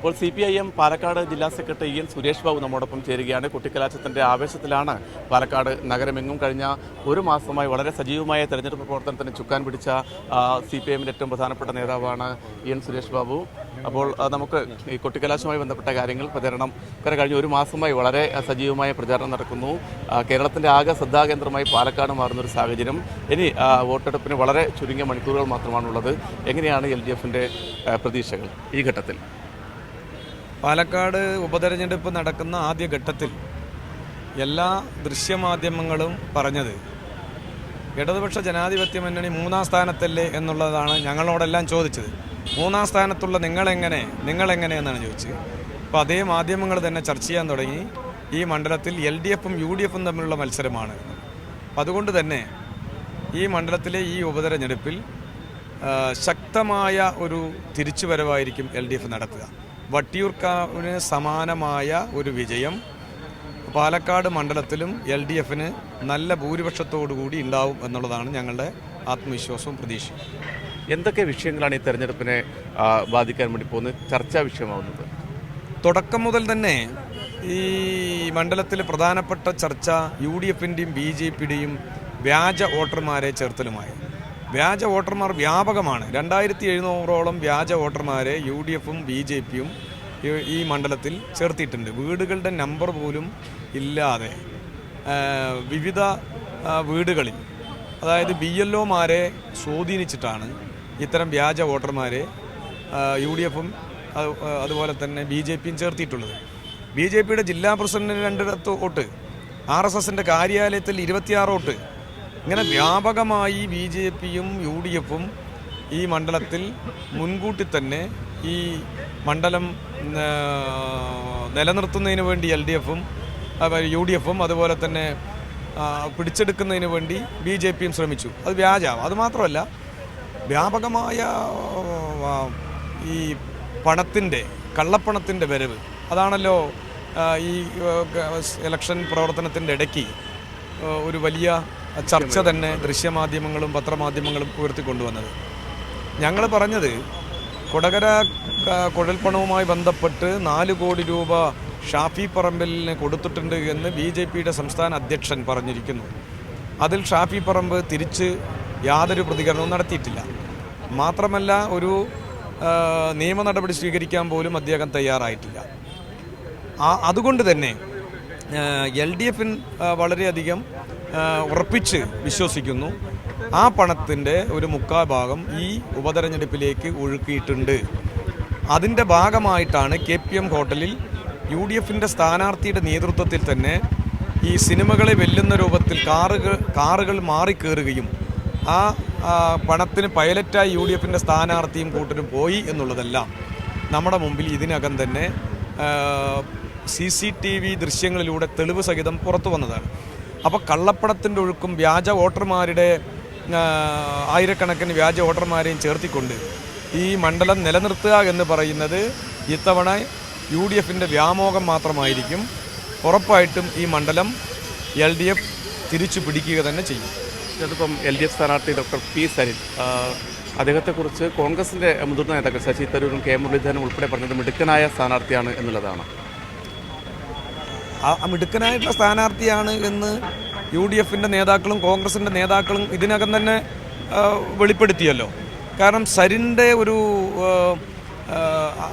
ഇപ്പോൾ C P I M Palakkad ജില്ലാ secretary N Suresh Babu നമ്മോടൊപ്പം ചേരുകയാണ്. കുട്ടിക്കലാശത്തിന്റെ ആവേശത്തിലാണ് പാലക്കാട് നഗരമെങ്ങും കഴിഞ്ഞ ഒരു മാസമായി വളരെ സജീവമായ തെരഞ്ഞെടുപ്പ് പ്രവർത്തനത്തിന് ചുക്കാൻ പിടിച്ച സി പി എമ്മിന്റെ ഏറ്റവും പ്രധാനപ്പെട്ട നേതാവാണ് എൻ സുരേഷ് ബാബു. അപ്പോൾ നമുക്ക് ഈ കുട്ടിക്കലാശവുമായി ബന്ധപ്പെട്ട കാര്യങ്ങൾ പ്രചരണം കാരണം കഴിഞ്ഞ ഒരു മാസമായി വളരെ സജീവമായ പ്രചാരണം നടക്കുന്നു. കേരളത്തിന്റെ ആകെ ശ്രദ്ധാകേന്ദ്രമായി പാലക്കാട് മാറുന്ന ഒരു സാഹചര്യം. ഇനി വോട്ടെടുപ്പിന് വളരെ ചുരുങ്ങിയ മണിക്കൂറുകൾ മാത്രമാണുള്ളത്. എങ്ങനെയാണ് എൽ ഡി എഫിന്റെ പ്രതീക്ഷകൾ ഈ ഘട്ടത്തിൽ? പാലക്കാട് ഉപതെരഞ്ഞെടുപ്പ് നടക്കുന്ന ആദ്യ ഘട്ടത്തിൽ എല്ലാ ദൃശ്യമാധ്യമങ്ങളും പറഞ്ഞത് ഇടതുപക്ഷ ജനാധിപത്യ മുന്നണി മൂന്നാം സ്ഥാനത്തല്ലേ എന്നുള്ളതാണ് ഞങ്ങളോടെല്ലാം ചോദിച്ചത്. മൂന്നാം സ്ഥാനത്തുള്ള നിങ്ങളെങ്ങനെ നിങ്ങളെങ്ങനെ എന്നാണ് ചോദിച്ചത്. അപ്പോൾ അതേ മാധ്യമങ്ങൾ തന്നെ ചർച്ച ചെയ്യാൻ തുടങ്ങി. ഈ മണ്ഡലത്തിൽ എൽ ഡി എഫും യു ഡി എഫും തമ്മിലുള്ള മത്സരമാണ്. അതുകൊണ്ട് തന്നെ ഈ മണ്ഡലത്തിലെ ഈ ഉപതെരഞ്ഞെടുപ്പിൽ ശക്തമായ ഒരു തിരിച്ചുവരവായിരിക്കും എൽ ഡി എഫ് നടത്തുക. വട്ടിയൂർക്കാവിന് സമാനമായ ഒരു വിജയം. പാലക്കാട് മണ്ഡലത്തിലും എൽ ഡി എഫിന് നല്ല ഭൂരിപക്ഷത്തോടു കൂടി ഉണ്ടാവും എന്നുള്ളതാണ് ഞങ്ങളുടെ ആത്മവിശ്വാസവും പ്രതീക്ഷയും. എന്തൊക്കെ വിഷയങ്ങളാണ് ഈ തെരഞ്ഞെടുപ്പിനെ ബാധിക്കാൻ വേണ്ടി പോകുന്നത്? ചർച്ചാ വിഷയമാവുന്നത്. തുടക്കം മുതൽ തന്നെ ഈ മണ്ഡലത്തിൽ പ്രധാനപ്പെട്ട ചർച്ച യു ഡി എഫിന്റെയും ബി ജെ പിയുടെയും വ്യാജ വോട്ടർമാരെ ചേർത്തലുമായി. വ്യാജ വോട്ടർമാർ വ്യാപകമാണ്. രണ്ടായിരത്തി എഴുന്നൂറോളം വ്യാജ വോട്ടർമാരെ യു ഡി എഫും ബി ജെ പിയും ഈ മണ്ഡലത്തിൽ ചേർത്തിയിട്ടുണ്ട്. വീടുകളുടെ നമ്പർ പോലും ഇല്ലാതെ വിവിധ വീടുകളിൽ അതായത് ബി എൽ ഒമാരെ സ്വാധീനിച്ചിട്ടാണ് ഇത്തരം വ്യാജ വോട്ടർമാരെ യു ഡി എഫും അതുപോലെ തന്നെ ബി ജെ പിയും ചേർത്തിയിട്ടുള്ളത്. ബി ജെ പിയുടെ ജില്ലാ പ്രസിഡന്റിന് രണ്ടിടത്ത് വോട്ട് ആർ എസ് എസിന്റെ കാര്യാലയത്തിൽ ഇരുപത്തിയാറ് വോട്ട് ഇങ്ങനെ വ്യാപകമായി ബി ജെ പിയും യു ഡി എഫും ഈ മണ്ഡലത്തിൽ മുൻകൂട്ടി തന്നെ ഈ മണ്ഡലം നിലനിർത്തുന്നതിന് വേണ്ടി എൽ ഡി എഫും യു ഡി എഫും അതുപോലെ തന്നെ പിടിച്ചെടുക്കുന്നതിന് വേണ്ടി ബി ജെ പിയും ശ്രമിച്ചു. അത് വ്യാജാവും അതുമാത്രമല്ല വ്യാപകമായ ഈ പണത്തിന്റെ കള്ളപ്പണത്തിന്റെ വരവ്. അതാണല്ലോ ഈ ഇലക്ഷൻ പ്രവർത്തനത്തിന്റെ ഇടയ്ക്ക് ഒരു വലിയ ചർച്ച തന്നെ ദൃശ്യമാധ്യമങ്ങളും പത്രമാധ്യമങ്ങളും ഉയർത്തിക്കൊണ്ടുവന്നത്. ഞങ്ങൾ പറഞ്ഞത് കൊടകര കുഴൽപ്പണവുമായി ബന്ധപ്പെട്ട് നാല് കോടി രൂപ ഷാഫി പറമ്പലിന് കൊടുത്തിട്ടുണ്ട് എന്ന് ബി ജെ പിയുടെ സംസ്ഥാന അധ്യക്ഷൻ പറഞ്ഞിരിക്കുന്നു. അതിൽ ഷാഫി പറമ്പ് തിരിച്ച് യാതൊരു പ്രതികരണവും നടത്തിയിട്ടില്ല. മാത്രമല്ല ഒരു നിയമ നടപടി സ്വീകരിക്കാൻ പോലും അദ്ദേഹം തയ്യാറായിട്ടില്ല. അതുകൊണ്ട് തന്നെ എൽ ഡി എഫിൻ വളരെയധികം ഉറപ്പിച്ച് വിശ്വസിക്കുന്നു. ആ പണത്തിന്റെ ഒരു മുക്കാൽ ഭാഗം ഈ ഉപതെരഞ്ഞെടുപ്പിലേക്ക് ഒഴുക്കിയിട്ടുണ്ട്. അതിന്റെ ഭാഗമായിട്ടാണ് കെ പി എം ഹോട്ടലിൽ യു ഡി എഫിന്റെ സ്ഥാനാർത്ഥിയുടെ നേതൃത്വത്തിൽ തന്നെ ഈ സിനിമകളെ വെല്ലുന്ന രൂപത്തിൽ കാറുകൾ കാറുകൾ മാറിക്കേറുകയും ആ പണത്തിന് പൈലറ്റായി യു ഡി എഫിന്റെ സ്ഥാനാർത്ഥിയും കൂട്ടരും പോയി എന്നുള്ളതെല്ലാം നമ്മുടെ മുമ്പിൽ ഇതിനകം തന്നെ സി സി ടി വി ദൃശ്യങ്ങളിലൂടെ തെളിവ് സഹിതം പുറത്തു വന്നതാണ്. അപ്പോൾ കള്ളപ്പണത്തിന്റെ ഒഴുക്കും വ്യാജ വോട്ടർമാരുടെ ആയിരക്കണക്കിന് വ്യാജ വോട്ടർമാരെയും ചേർത്തിക്കൊണ്ട് ഈ മണ്ഡലം നിലനിർത്തുക എന്ന് പറയുന്നത് ഇത്തവണ യു ഡി എഫിന്റെ വ്യാമോഹം മാത്രമായിരിക്കും. ഉറപ്പായിട്ടും ഈ മണ്ഡലം എൽ ഡി എഫ് തിരിച്ചു പിടിക്കുക തന്നെ ചെയ്യും. ഇതിപ്പം എൽ ഡി എഫ് സ്ഥാനാർത്ഥി ഡോക്ടർ പി സരിൻ അദ്ദേഹത്തെക്കുറിച്ച് കോൺഗ്രസിന്റെ മുതിർന്ന നേതാക്കൾ ശശി തരൂരും കെ മുരളീധരനും ഉൾപ്പെടെ പറഞ്ഞത് മിടുക്കനായ സ്ഥാനാർത്ഥിയാണ് എന്നുള്ളതാണ്. മിടുക്കനായിട്ടുള്ള സ്ഥാനാർത്ഥിയാണ് എന്ന് യു ഡി എഫിന്റെ നേതാക്കളും കോൺഗ്രസിന്റെ നേതാക്കളും ഇതിനകം തന്നെ വെളിപ്പെടുത്തിയല്ലോ. കാരണം സരിന്റെ ഒരു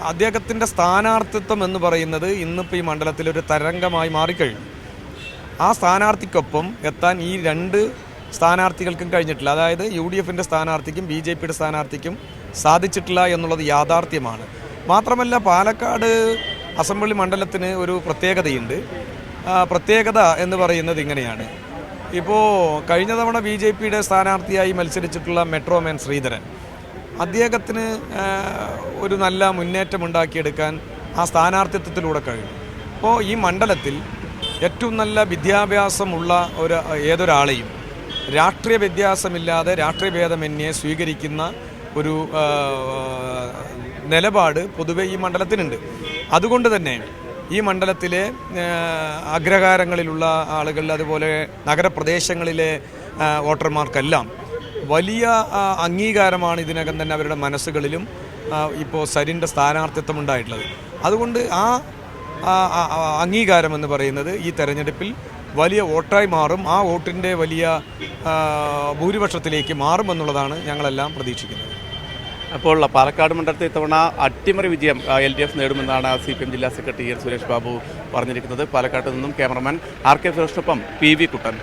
അദ്ദേഹത്തിന്റെ സ്ഥാനാർത്ഥിത്വം എന്ന് പറയുന്നത് ഇന്നിപ്പോൾ ഈ മണ്ഡലത്തിൽ ഒരു തരംഗമായി മാറിക്കഴിഞ്ഞു. ആ സ്ഥാനാർത്ഥിക്കൊപ്പം എത്താൻ ഈ രണ്ട് സ്ഥാനാർത്ഥികൾക്കും കഴിഞ്ഞിട്ടില്ല. അതായത് യു ഡി എഫിന്റെ സ്ഥാനാർത്ഥിക്കും ബി ജെ പിയുടെ സ്ഥാനാർത്ഥിക്കും സാധിച്ചിട്ടില്ല എന്നുള്ളത് യാഥാർത്ഥ്യമാണ്. മാത്രമല്ല പാലക്കാട് അസംബ്ലി മണ്ഡലത്തിന് ഒരു പ്രത്യേകതയുണ്ട്. പ്രത്യേകത എന്ന് പറയുന്നത് ഇങ്ങനെയാണ്. ഇപ്പോൾ കഴിഞ്ഞ തവണ ബി ജെ പിയുടെ സ്ഥാനാർത്ഥിയായി മത്സരിച്ചിട്ടുള്ള മെട്രോമാൻ ശ്രീധരൻ അദ്ദേഹത്തിന് ഒരു നല്ല മുന്നേറ്റം ഉണ്ടാക്കിയെടുക്കാൻ ആ സ്ഥാനാർത്ഥിത്വത്തിലൂടെ കഴിഞ്ഞു. അപ്പോൾ ഈ മണ്ഡലത്തിൽ ഏറ്റവും നല്ല വിദ്യാഭ്യാസമുള്ള ഒരു ഏതൊരാളെയും രാഷ്ട്രീയ വ്യത്യാസമില്ലാതെ രാഷ്ട്രീയ ഭേദമന്യെ സ്വീകരിക്കുന്ന ഒരു നിലപാട് പൊതുവെ ഈ മണ്ഡലത്തിനുണ്ട്. അതുകൊണ്ട് തന്നെ ഈ മണ്ഡലത്തിലെ അഗ്രഹാരങ്ങളിലുള്ള ആളുകൾ അതുപോലെ നഗരപ്രദേശങ്ങളിലെ വോട്ടർമാർക്കെല്ലാം വലിയ അംഗീകാരമാണ് ഇതിനകം തന്നെ അവരുടെ മനസ്സുകളിലും ഇപ്പോൾ സരിന്റെ സ്ഥാനാർത്ഥിത്വം ഉണ്ടായിട്ടുള്ളത് അതുകൊണ്ട് ആ അംഗീകാരം എന്ന് പറയുന്നത് ഈ തെരഞ്ഞെടുപ്പിൽ വലിയ വോട്ടായി മാറും. ആ വോട്ടിന്റെ വലിയ ഭൂരിപക്ഷത്തിലേക്ക് മാറുമെന്നുള്ളതാണ് ഞങ്ങളെല്ലാം പ്രതീക്ഷിക്കുന്നത്. അപ്പോൾ പാലക്കാട് മണ്ഡലത്തിൽ ഇത്തവണ അട്ടിമറി വിജയം എൽ ഡി എഫ് നേടുമെന്നാണ് സി പി എം ജില്ലാ സെക്രട്ടറി എൻ സുരേഷ് ബാബു പറഞ്ഞിരിക്കുന്നത്. പാലക്കാട്ട് നിന്നും ക്യാമറമാൻ ആർ കെ സുരേഷിനൊപ്പം പി വി കുട്ടൻ.